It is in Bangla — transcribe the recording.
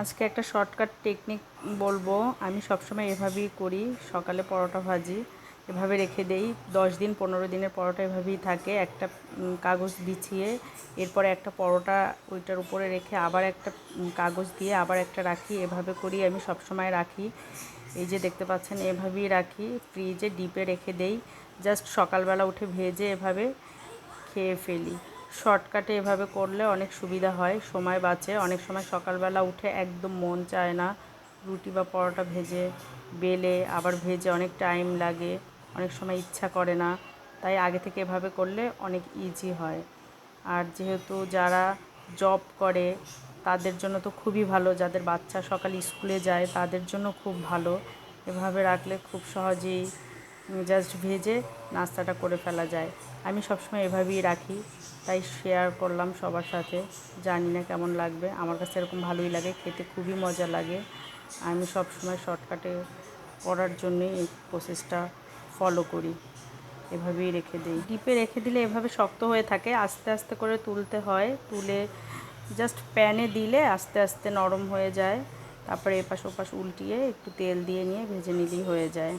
আজকে একটা শর্টকাট টেকনিক বলব। আমি সবসময় এভাবেই করি, সকালে পরোটা ভাজি। এভাবে রেখে দেই, দশ দিন, পনেরো দিনের পরোটা এভাবেই থাকে। একটা কাগজ বিছিয়ে, এরপরে একটা পরোটা ওইটার উপরে রেখে আবার একটা কাগজ দিয়ে আবার একটা রাখি। এভাবে করি আমি সবসময় রাখি। এই যে দেখতে পাচ্ছেন, এভাবেই রাখি। ফ্রিজে ডিপে রেখে দেই। জাস্ট সকালবেলা উঠে ভেজে এভাবে খেয়ে ফেলি। শর্টকাটে এভাবে করলে অনেক সুবিধা হয়, সময় বাঁচে। অনেক সময় সকালবেলা উঠে একদম মন চায় না। রুটি বা পরোটা ভেজে, বেলে আবার ভেজে অনেক টাইম লাগে, অনেক সময় ইচ্ছা করে না। তাই আগে থেকে এভাবে করলে অনেক ইজি হয়। আর যেহেতু যারা জব করে, তাদের জন্য তো খুবই ভালো। যাদের বাচ্চা সকালে স্কুলে যায়, তাদের জন্য খুব ভালো। এভাবে রাখলে খুব সহজেই জাস্ট ভেজে নাস্তাটা করে ফেলা যায়। আমি সবসময় এভাবেই রাখি, তাই শেয়ার করলাম সবার সাথে। জানি না কেমন লাগবে, আমার কাছে এরকম ভালোই লাগে, খেতে খুবই মজা লাগে। আমি সবসময় শর্টকাটে করার জন্যই এই প্রসেসটা ফলো করি, এভাবেই রেখে দিই। ডিপে রেখে দিলে এভাবে শক্ত হয়ে থাকে, আস্তে আস্তে করে তুলতে হয়, তুলে জাস্ট প্যানে দিলে আস্তে আস্তে নরম হয়ে যায়। তারপরে এপাশ ওপাশ উল্টিয়ে একটু তেল দিয়ে নিয়ে ভেজে নিলেই হয়ে যায়।